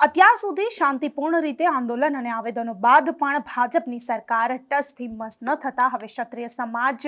અત્યાર સુધી શાંતિપૂર્ણ રીતે આંદોલન અને આવેદનો બાદ પણ ભાજપની સરકાર ટસથી મસ ન થતા હવે ક્ષત્રિય સમાજ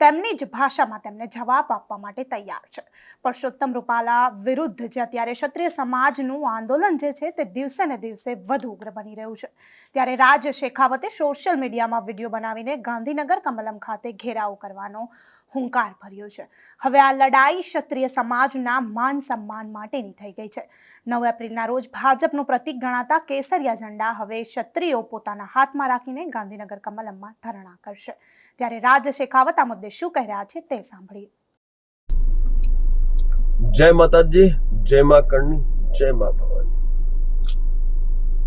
તેમની જ ભાષામાં તેમને જવાબ આપવા માટે તૈયાર છે. પરસોત્તમ રૂપાલા વિરુદ્ધ જે અત્યારે ક્ષત્રિય સમાજનું આંદોલન જે છે તે દિવસે ને દિવસે વધુ ઉગ્ર બની રહ્યું છે. ત્યારે રાજ શેખાવતે સોશિયલ મીડિયામાં વીડિયો બનાવીને ગાંધીનગર કમલમ ખાતે ઘેરાવ કરવાનો હુંકાર ભર્યો છે હવે આ લડાઈ ક્ષત્રિય સમાજના માન સન્માન માટેની થઈ ગઈ છે નવ એપ્રિલના રોજ ભાજપનું પ્રતીક ગણાતા કેસરિયા ઝંડા હવે ક્ષત્રિયો પોતાના હાથમાં રાખીને ગાંધીનગર કમલમમાં ધરણા કરશે ત્યારે રાજ શેખાવત આ મુદ્દે શું કહી રહ્યા છે તે સાંભળીએ जय माता दी जय माँ करणी जय माँ भवानी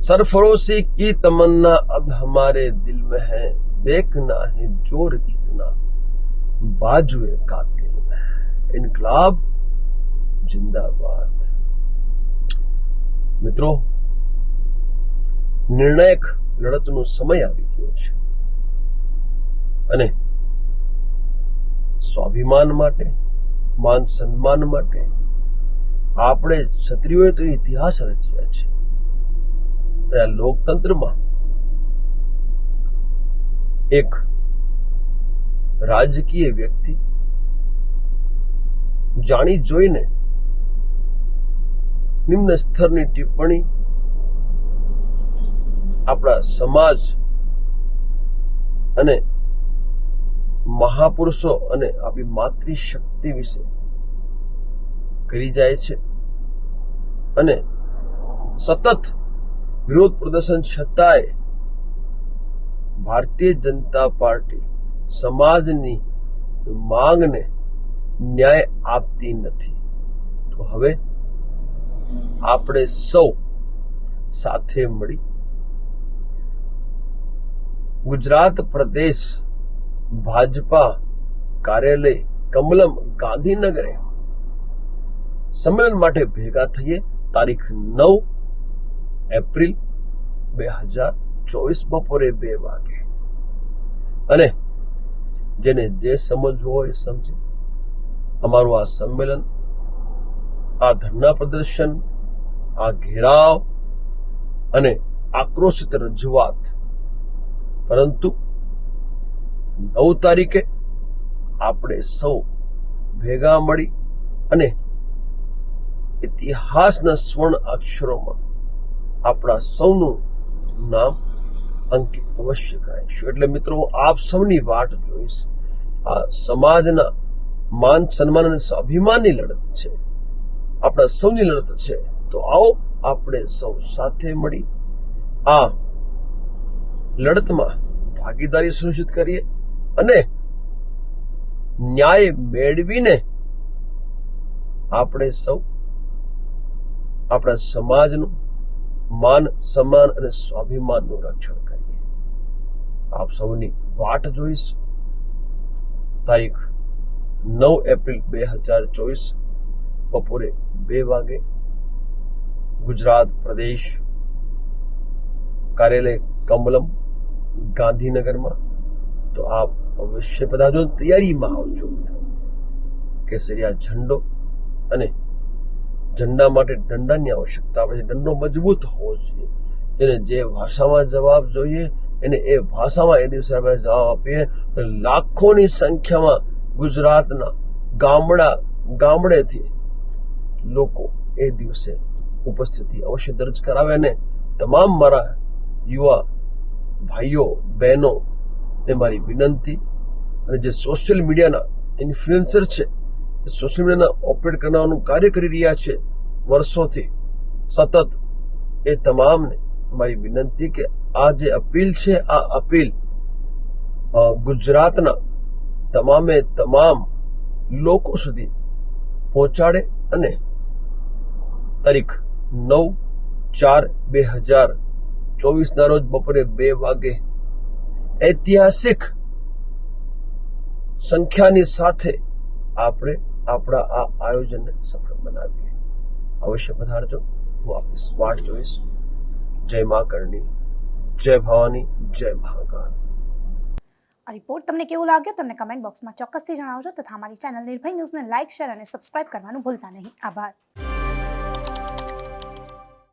सरफरोशी की तमन्ना अब हमारे दिल में है देखना है जोर कितना बाजुए का दिल में है इनकलाब जिंदाबाद મિત્રો નિર્ણાયક લડતનો સમય આવી ગયો છે અને સ્વાભિમાન માટે માન સન્માન માટે આપણે ક્ષત્રિયોએ તો ઇતિહાસ રચ્યા છે અને આ લોકતંત્રમાં એક રાજકીય વ્યક્તિ જાણી જોઈને નિમ્ન સ્તરની ટિપ્પણી આપણા સમાજ અને મહાપુરુષો અને આપણી માતૃશક્તિ વિશે કરી જાય છે. અને સતત વિરોધ પ્રદર્શન છતાંય ભારતીય જનતા પાર્ટી સમાજની માંગને ન્યાય આપતી નથી. તો હવે આપણે સૌ સાથે મળી ગુજરાત પ્રદેશ ભાજપા કાર્યાલય કમલમ ગાંધીનગરે સંમેલન માટે ભેગા થઈએ તારીખ નવ એપ્રિલ બે હજાર ચોવીસ બપોરે બે વાગે. અને જેને જે સમજવું હોય સમજે. અમારું આ સંમેલન, આ ધરના પ્રદર્શન, આ ઘેરાવ અને આક્રોશિત રજૂઆત. પરંતુ નવ તારીખે આપણે સૌ ભેગા મળી અને ઇતિહાસના સ્વર્ણ અક્ષરોમાં આપણા સૌનું નામ અંકિત અવશ્ય કરાવીશું એટલે મિત્રો આપ સૌની વાટ જોઈશ. આ સમાજના માન સન્માન અને સ્વાભિમાનની લડત છે. આપણા સૌની લડત છે. તો આવો આપણે સૌ સાથે મળી આ લડતમાં ભાગીદારી સુનિશ્ચિત કરીએ અને ન્યાય મેળવીને આપણે સૌ આપણા સમાજનું માન સન્માન અને સ્વાભિમાનનું રક્ષણ કરીએ. આપ સૌની વાટ જોઈશ. તારીખ નવ એપ્રિલ બે હજાર ચોવીસ બપોરે બે વાગે ગુજરાત પ્રદેશ કાર્યાલય કમલમ ગાંધીનગરમાં. તો આપ અવશ્ય પધારજો તૈયારીમાં આવજો. કેસરિયા ઝંડો અને ઝંડા માટે દંડાની આવશ્યકતા આપણે દંડો મજબૂત હોવો જોઈએ. એને જે ભાષામાં જવાબ જોઈએ, એને એ ભાષામાં એ દિવસે આપણે જવાબ આપીએ. લાખોની સંખ્યામાં ગુજરાતના ગામડા, ગામડેથી લોકો એ દિવસે ઉપસ્થિતિ અવશ્ય દર્જ કરાવે અને તમામ મારા યુવા ભાઈઓ, બહેનો, ને મારી વિનંતી અને જે સોશિયલ મીડિયાના ઇન્ફ્લુએન્સર છે, એ સોશિયલ મીડિયાના ઓપરેટ કરવાનું કાર્ય કરી રહ્યા છે, વર્ષોથી સતત એ તમામને મારી વિનંતી કે આ જે અપીલ છે, આ અપીલ ગુજરાતના તમામે તમામ લોકો સુધી પહોંચાડે અને તારીખ નવ ચાર બે હજાર ચોવીસના રોજ બપોરે બે વાગે ઐતિહાસિક સંખ્યાની સાથે આપણે આપણા આ આયોજનને સફળ બનાવીએ. અવશ્ય પધારજો. હું આપની વાટ જોઈશ જય મા કરણી, જય ભવાની, જય મહાકાલ આ રિપોર્ટ તમને કેવો લાગ્યો તમને કમેન્ટ બોક્સમાં ચોક્કસથી જણાવજો તથા અમારી ચેનલ નિર્ભય ન્યૂઝને લાઇક શેર અને સબસ્ક્રાઇબ કરવાનું ભૂલતા નહીં. આભાર.